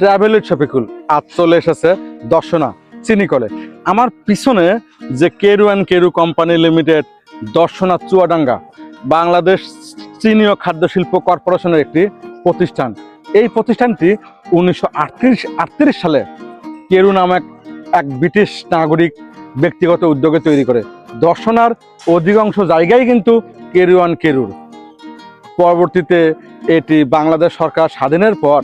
Travel with Shafiqul আজ চলে এসেছে দর্শনা চিনি চিনিকলে আমার পিছনে যে Keru and Keru company limited Darshana Chuadanga, Bangladesh চিনি ও খাদ্য শিল্প কর্পোরেশনের একটি প্রতিষ্ঠান। এই প্রতিষ্ঠানটি উনিশশো আটত্রিশ সালে কেরু নামক এক ব্রিটিশ নাগরিক ব্যক্তিগত উদ্যোগে তৈরি করে। দর্শনার অধিকাংশ জায়গায় কিন্তু কেরু অ্যান্ড কেরুর পরবর্তীতে এটি বাংলাদেশ সরকার স্বাধীনের পর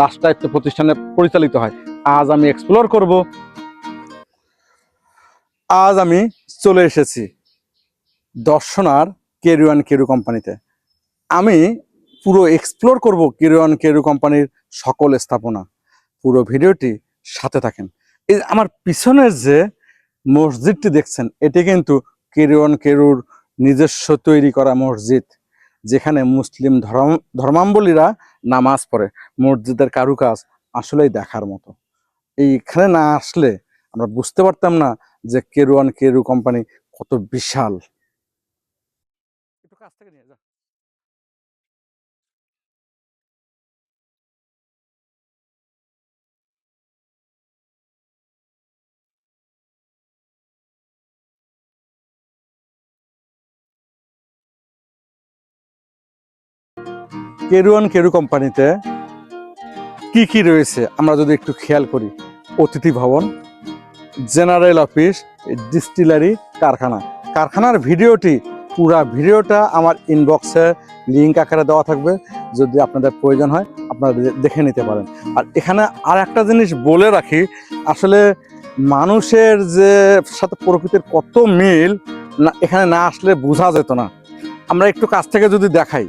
রাষ্ট্রায়ত্ত প্রতিষ্ঠানে পরিচালিত হয়। আজ আমি এক্সপ্লোর করব। আজ আমি চলে এসেছি দর্শনার কেরুয়ান কেরু কোম্পানিতে। আমি পুরো এক্সপ্লোর করব কেরুয়ান কেরু কোম্পানির সকল স্থাপনা। পুরো ভিডিওটি সাথে থাকেন। এই আমার পিছনের যে মসজিদটি দেখছেন, এটি কিন্তু কেরুয়ান কেরুর নিজস্ব তৈরি করা মসজিদ, যেখানে মুসলিম ধর্ম ধর্মাবলীরা নামাজ পড়ে, মসজিদের কারুকাজ আসলেই দেখার মতো। এইখানে না আসলে আমরা বুঝতে পারতাম না যে কেরুয়ান কেরু কোম্পানি কত বিশাল। কেরুয়ান কেরু কোম্পানিতে কি কি রয়েছে আমরা যদি একটু খেয়াল করি? অতিথি ভবন, জেনারেল অফিস, ডিস্টিলারি, কারখানা। কারখানার ভিডিওটি, পুরা ভিডিওটা আমার ইনবক্সে লিঙ্ক আকারে দেওয়া থাকবে। যদি আপনাদের প্রয়োজন হয়, আপনারা দেখে নিতে পারেন। আর এখানে আর একটা জিনিস বলে রাখি, আসলে মানুষের যে সাথে প্রকৃতির কত মিল, না, এখানে না আসলে বোঝা যেত না। আমরা একটু কাছ থেকে যদি দেখাই।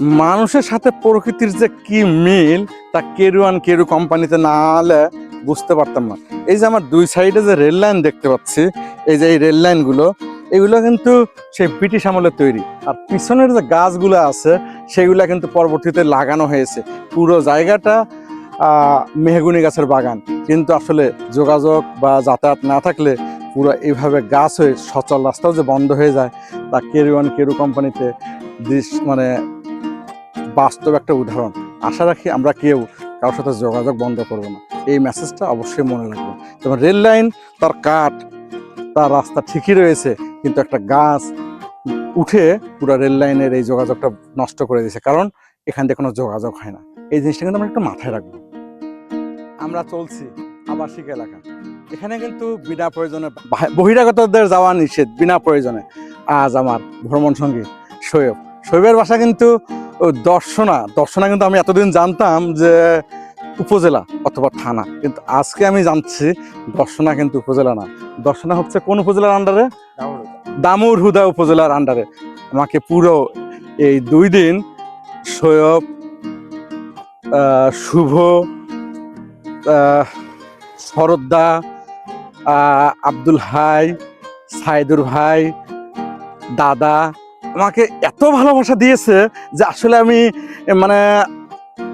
মানুষের সাথে প্রকৃতির যে কি মিল, তা কেরুয়ান কেরু কোম্পানিতে না হলে বুঝতে পারতাম না। এই যে আমার দুই সাইডে যে রেল লাইন দেখতে পাচ্ছি, এই যে এই রেল লাইনগুলো, এগুলো কিন্তু সেই ব্রিটিশ আমলে তৈরি। আর পিছনের যে গাছগুলো আছে, সেগুলো কিন্তু পরবর্তীতে লাগানো হয়েছে। পুরো জায়গাটা মেহগুনি গাছের বাগান। কিন্তু আসলে যোগাযোগ বা যাতায়াত না থাকলে পুরো এইভাবে গাছ হয়ে সচল রাস্তাও যে বন্ধ হয়ে যায়, তা কেরুয়ান কেরু কোম্পানিতে দৃশ- মানে বাস্তব একটা উদাহরণ। আশা রাখি আমরা কেউ কারোর সাথে যোগাযোগ বন্ধ করব না। এই মেসেজটা অবশ্যই মনে রাখবেন। যেমন রেল লাইন, তার কাঠ, তার রাস্তা ঠিকই রয়েছে, কিন্তু একটা গাছ উঠে পুরো রেল লাইনের এই যোগাযোগটা নষ্ট করে দিয়েছে। কারণ এখান থেকে কোনো যোগাযোগ হয় না। এই জিনিসটা কিন্তু আমরা একটু মাথায় রাখব। আমরা চলছি আবাসিক এলাকা। এখানে কিন্তু বিনা প্রয়োজনে বাহ- বহিরাগতদের যাওয়া নিষেধ, বিনা প্রয়োজনে। আজ আমার ভ্রমণ সঙ্গী সৈয়ব সৈয়বের বাসা কিন্তু দর্শনা। দর্শনা কিন্তু আমি এতদিন জানতাম যে উপজেলা অথবা থানা। কিন্তু আজকে আমি জানছি দর্শনা কিন্তু উপজেলা না। দর্শনা হচ্ছে কোন উপজেলার আন্ডারে দামুর হুদা উপজেলার আন্ডারে আমাকে পুরো এই দুই দিন সৈয়ব শুভ শরদ্দা আব্দুল হাই, সাইদুর ভাই, দাদা আমাকে এত ভালোবাসা দিয়েছে যে আসলে আমি মানে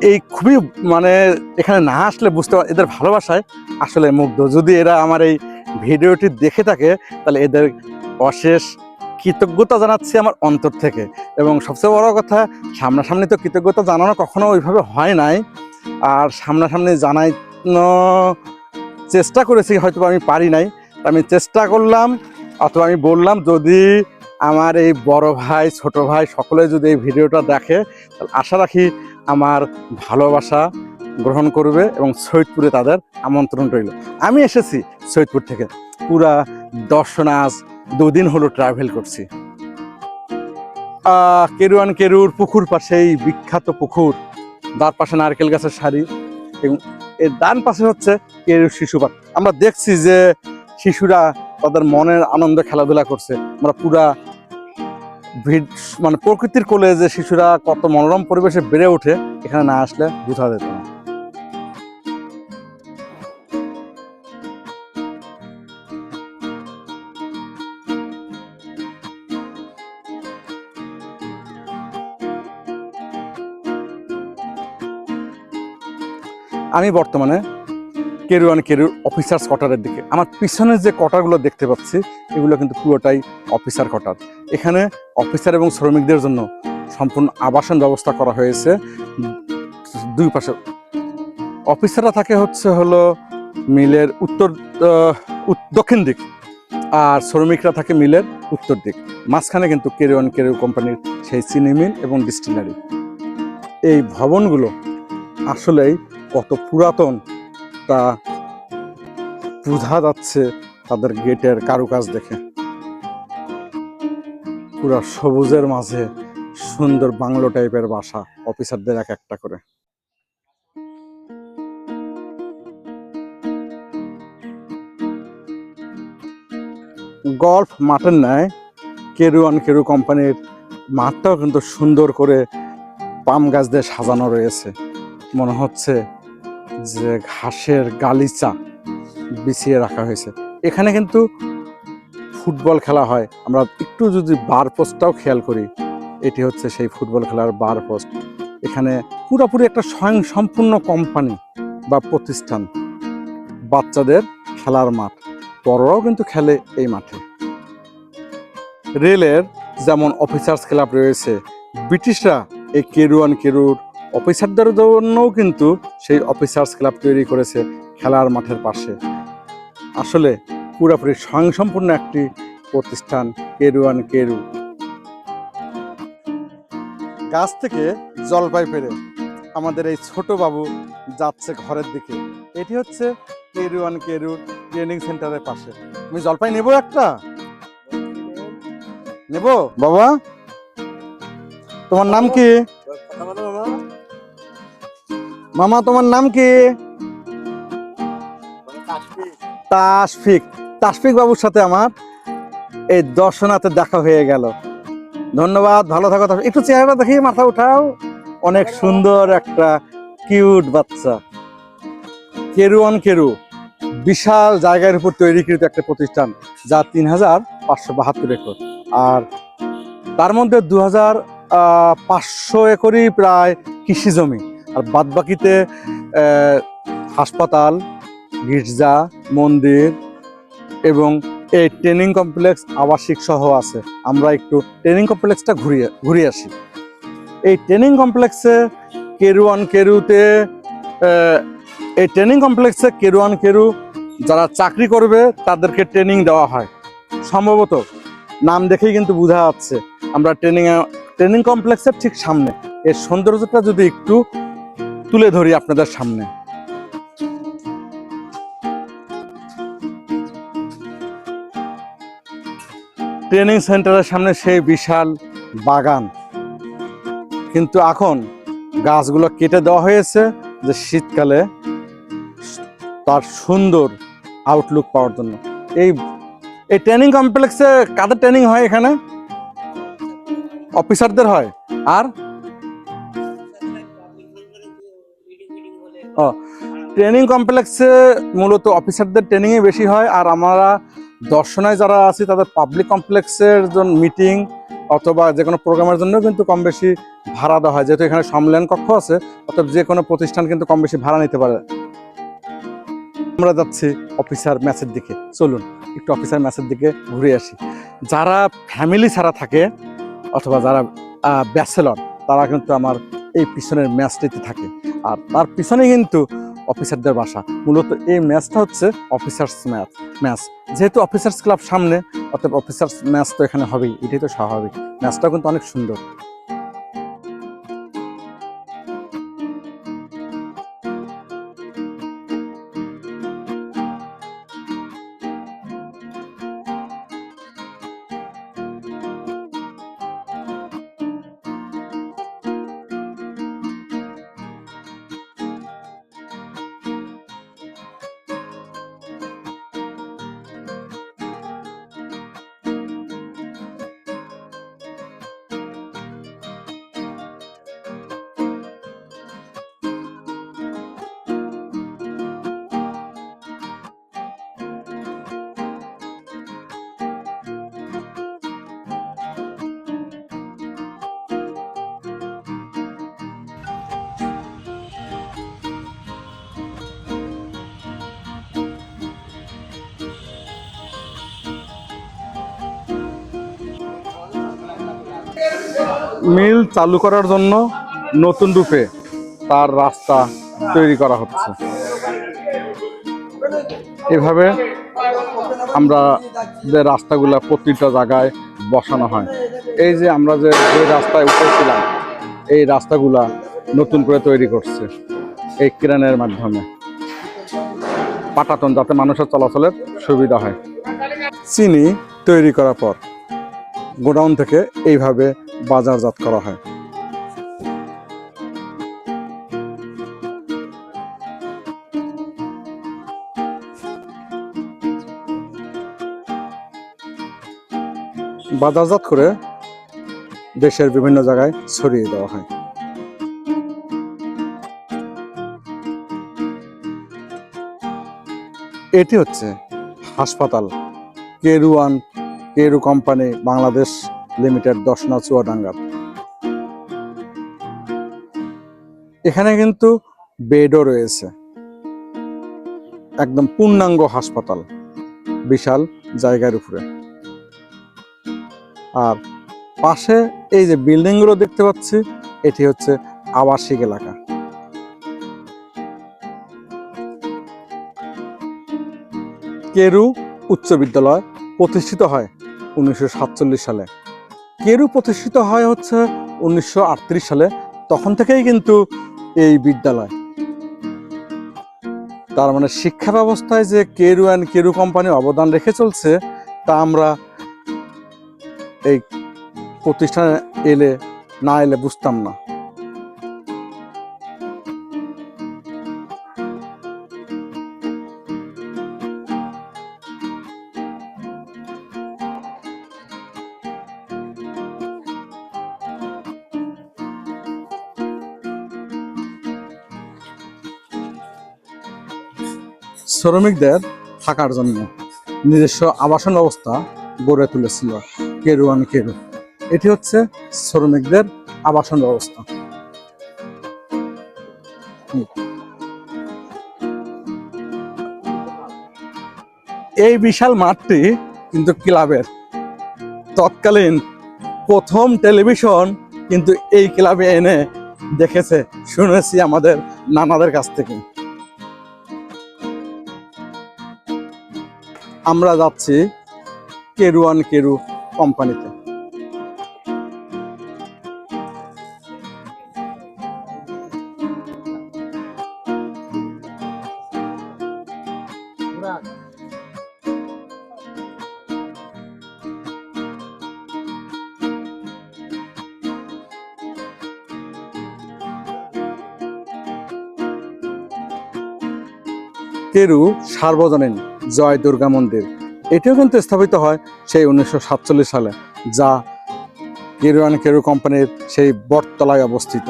এই খুবই মানে এখানে না আসলে বুঝতে পার, এদের ভালোবাসায় আসলে মুগ্ধ। যদি এরা আমার এই ভিডিওটি দেখে থাকে, তাহলে এদের অশেষ কৃতজ্ঞতা জানাচ্ছি আমার অন্তর থেকে। এবং সবচেয়ে বড় কথা, সামনাসামনি তো কৃতজ্ঞতা জানানো কখনো ওইভাবে হয় নাই। আর সামনাসামনি জানানো চেষ্টা করেছি হয়তো আমি পারি নাই। আমি চেষ্টা করলাম, অথবা আমি বললাম, যদি আমার এই বড় ভাই, ছোট ভাই সকলে যদি এই ভিডিওটা দেখে, তাহলে আশা রাখি আমার ভালোবাসা গ্রহণ করবে এবং সৈয়দপুরে তাদের আমন্ত্রণ রইল। আমি এসেছি সৈয়দপুর থেকে। পুরা দর্শন আজ দুদিন হলো ট্রাভেল করছি। কেরুয়ান কেরুর পুকুর পাশেই বিখ্যাত পুকুর। তার পাশে নারকেল গাছের সারি এবং এর ডান পাশে হচ্ছে কেরুর শিশু পার্ক। আমরা দেখছি যে শিশুরা তাদের মনের আনন্দে খেলাধুলা করছে। আমরা পুরা ভিড মানে প্রকৃতির কোলে যে শিশুরা কত মনোরম পরিবেশে বেড়ে ওঠে, এখানে না আসলে বোঝা যেত না। আমি বর্তমানে কেরুয়ান কেরুর অফিসার্স কোয়ার্টারের দিকে। আমার পিছনে যে কোয়ার্টারগুলো দেখতে পাচ্ছি, এগুলো কিন্তু পুরোটাই অফিসার কোয়ার্টার এখানে অফিসার এবং শ্রমিকদের জন্য সম্পূর্ণ আবাসন ব্যবস্থা করা হয়েছে দুই পাশে। অফিসাররা থাকে হচ্ছে হলো মিলের উত্তর দক্ষিণ দিক আর শ্রমিকরা থাকে মিলের উত্তর দিক। মাঝখানে কিন্তু কেরিওয়ান কেরু কোম্পানির সেই চিনি মিল এবং ডিস্টিলারি এই ভবনগুলো আসলেই কত পুরাতন তা বোঝা যাচ্ছে তাদের গেটের কারুকাজ দেখে। পুরা সবুজের মাঝে সুন্দর বাংলো টাইপের বাসা, অফিসারদের এক একটা করে। গল্ফ মাঠের ন্যায় কেরু অন কেরু কোম্পানির মাঠটাও কিন্তু সুন্দর করে পাম গাছ দিয়ে সাজানো রয়েছে। মনে হচ্ছে যে ঘাসের গালিচা বিছিয়ে রাখা হয়েছে। এখানে কিন্তু ফুটবল খেলা হয়। আমরা একটু যদি বার পোস্টটাও খেয়াল করি, এটি হচ্ছে সেই ফুটবল খেলার বার পোস্ট। এখানে পুরোপুরি একটা স্বয়ং সম্পূর্ণ কোম্পানি বা প্রতিষ্ঠান বাচ্চাদের খেলার মাঠ। বড়রাও কিন্তু খেলে এই মাঠে। রেলের যেমন অফিসার্স ক্লাব রয়েছে, ব্রিটিশরা এই কেরুয়ান কেরুর অফিসারদের জন্যও কিন্তু সেই অফিসার্স ক্লাব তৈরি করেছে খেলার মাঠের পাশে। আসলে পুরোপুরি স্বয়ংসম্পূর্ণ একটি প্রতিষ্ঠান কেরুয়ান কেরু। গাছ থেকে জলপাই পেরে আমাদের এই ছোট বাবু যাচ্ছে ঘরের দিকে। এটি হচ্ছে কেরুয়ান কেরু ট্রেনিং সেন্টারের পাশে। তুমি জলপাই নেব একটা? নেব? বাবা? তোমার নাম কি? মামা, তোমার নাম কি? তাসফিক তাসফিক বাবুর সাথে আমার এই দর্শনাতে দেখা হয়ে গেল। ধন্যবাদ, ভালো থাকো। একটু চেহারা দেখি মাথা উঠাও। অনেক সুন্দর একটা কিউট বাচ্চা। কেরু অন কেরু বিশাল জায়গার উপর তৈরিকৃত একটা প্রতিষ্ঠান যা তিন হাজার পাঁচশো বাহাত্তর একর। আর তার মধ্যে দু হাজার পাঁচশো একরই প্রায় কৃষি জমি আর বাদ বাকিতে হাসপাতাল, গির্জা, মন্দির এবং এই ট্রেনিং কমপ্লেক্স আবাসিক সহ আছে। আমরা একটু ট্রেনিং কমপ্লেক্সটা ঘুরিয়ে ঘুরিয়ে আসি। এই ট্রেনিং কমপ্লেক্সে কেরুয়ান কেরুতে এই ট্রেনিং কমপ্লেক্সে কেরুয়ান কেরু যারা চাকরি করবে, তাদেরকে ট্রেনিং দেওয়া হয়। সম্ভবত নাম দেখেই কিন্তু বোঝা যাচ্ছে। আমরা ট্রেনিং ট্রেনিং কমপ্লেক্সের ঠিক সামনে। এর সৌন্দর্যটা যদি একটু তুলে ধরি আপনাদের সামনে। ট্রেনিং সেন্টারের সামনে সেই বিশাল বাগান। কিন্তু এখন গাছগুলো কেটে দেওয়া হয়েছে যে শীতকালে তার সুন্দর আউটলুক পাওয়ার জন্য। এই এই ট্রেনিং কমপ্লেক্সে কাদের ট্রেনিং হয় এখানে? অফিসারদের হয়। আর ও ট্রেনিং কমপ্লেক্সে মূলত অফিসারদের ট্রেনিংই বেশি হয় আর আমরা দর্শনায় যারা আছি, তাদের পাবলিক কমপ্লেক্সের জন্য মিটিং অথবা যে কোনো প্রোগ্রামের জন্য কিন্তু কম বেশি ভাড়া দেওয়া হয়। যেহেতু এখানে সম্মেলন কক্ষ আছে অর্থাৎ যে কোনো প্রতিষ্ঠান কিন্তু কম বেশি ভাড়া নিতে পারে। আমরা যাচ্ছি অফিসার ম্যাচের দিকে। চলুন, একটু অফিসার ম্যাচের দিকে ঘুরে আসি। যারা ফ্যামিলি ছাড়া থাকে অথবা যারা ব্যাচেলর তারা কিন্তু আমার এই পিছনের ম্যাচটিতে থাকে। আর তার পিছনে কিন্তু অফিসারদের বাসা। মূলত এই ম্যাচটা হচ্ছে অফিসার্স ম্যাচ ম্যাচ। যেহেতু অফিসার্স ক্লাব সামনে অর্থাৎ অফিসার্স ম্যাচ তো এখানে হবেই, এটাই তো স্বাভাবিক। ম্যাচটাও কিন্তু অনেক সুন্দর। মিল চালু করার জন্য নতুন রূপে তার রাস্তা তৈরি করা হচ্ছে। এভাবে আমরা যে রাস্তাগুলা প্রতিটা জায়গায় বসানো হয়, এই যে আমরা যে যে রাস্তায় উঠেছিলাম, এই রাস্তাগুলা নতুন করে তৈরি করছে এই ক্রেনের মাধ্যমে। পাটাতন যাতে মানুষের চলাচলের সুবিধা হয়। চিনি তৈরি করার পর গোডাউন থেকে এইভাবে বাজারজাত করা হয়। বাজারজাত করে দেশের বিভিন্ন জায়গায় ছড়িয়ে দেওয়া হয়। এটি হচ্ছে হাসপাতাল, কেরুয়ান কেরু কোম্পানি, বাংলাদেশ লিমিটেড দশনা চুয়াডাঙ্গার এখানে কিন্তু বেডও রয়েছে। একদম পূর্ণাঙ্গ হাসপাতাল। বিশাল জায়গার উপরে। আর পাশে এই যে বিল্ডিংগুলো দেখতে পাচ্ছি, এটি হচ্ছে আবাসিক এলাকা। কেরু উচ্চ বিদ্যালয় প্রতিষ্ঠিত হয় উনিশশো সাতচল্লিশ সালে। কেরু প্রতিষ্ঠিত হয় হচ্ছে উনিশশো আটত্রিশ সালে, তখন থেকেই কিন্তু এই বিদ্যালয়। তার মানে শিক্ষা ব্যবস্থায় যে কেরু অ্যান্ড কেরু কোম্পানি অবদান রেখে চলছে, তা আমরা এই প্রতিষ্ঠানে এলে না এলে বুঝতাম না। শ্রমিকদের থাকার জন্য নিজস্ব আবাসন ব্যবস্থা গড়ে তুলেছিল কেরু আন কেরু। এটি হচ্ছে শ্রমিকদের আবাসন ব্যবস্থা। এই বিশাল মাঠটি কিন্তু ক্লাবের। তৎকালীন প্রথম টেলিভিশন কিন্তু এই ক্লাবে এনে দেখেছে, শুনেছি আমাদের নানাদের কাছ থেকে। আমরা যাচ্ছি কেরুয়ান কেরু কোম্পানিতে। কেরু সার্বজনীন জয় দুর্গা মন্দির। এটিও কিন্তু স্থাপিত হয় সেই উনিশশো সাতচল্লিশ সালে, যা কেরুয়ান কেরু কোম্পানির সেই বটতলায় অবস্থিত।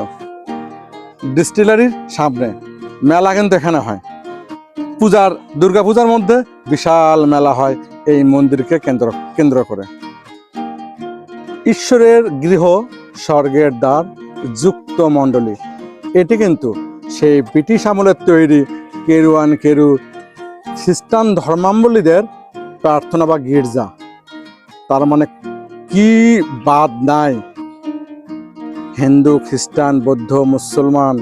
ডিস্টিলারির সামনে মেলা কিন্তু এখানে হয়। পূজার, দুর্গা পূজার মধ্যে বিশাল মেলা হয় এই মন্দিরকে কেন্দ্র কেন্দ্র করে। ঈশ্বরের গৃহ, স্বর্গের দ্বার, যুক্ত মণ্ডলী। এটি কিন্তু সেই ব্রিটিশ আমলের তৈরি কেরুয়ান, কেরু, খ্রিস্টান ধর্মাবলীদের প্রার্থনা বা গির্জা। তার মানে কি বাদ নাই? হিন্দু, খ্রিস্টান, বৌদ্ধ, মুসলমান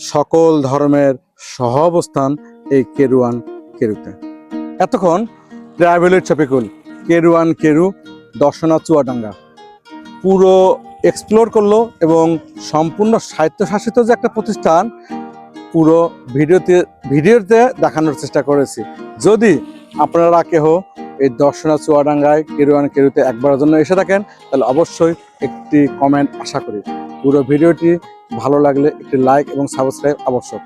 সকল ধর্মের সহ অবস্থান এই কেরুয়ান, কেরুতে। এতক্ষণ ট্রাভেলের চপিকুল কেরুয়ান, কেরু, দর্শনা চুয়াডাঙ্গা। পুরো এক্সপ্লোর করল এবং সম্পূর্ণ স্বায়ত্তশাসিত যে একটা প্রতিষ্ঠান পুরো ভিডিওতে ভিডিওতে দেখানোর চেষ্টা করেছি। যদি আপনারা কেহ এই দর্শনা চুয়াডাঙ্গায় কেরুয়ান কেরুতে একবারের জন্য এসে থাকেন, তাহলে অবশ্যই একটি কমেন্ট আশা করি। পুরো ভিডিওটি ভালো লাগলে একটি লাইক এবং সাবস্ক্রাইব আবশ্যক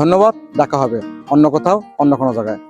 ধন্যবাদ, দেখা হবে অন্য কোথাও, অন্য কোনো জায়গায়।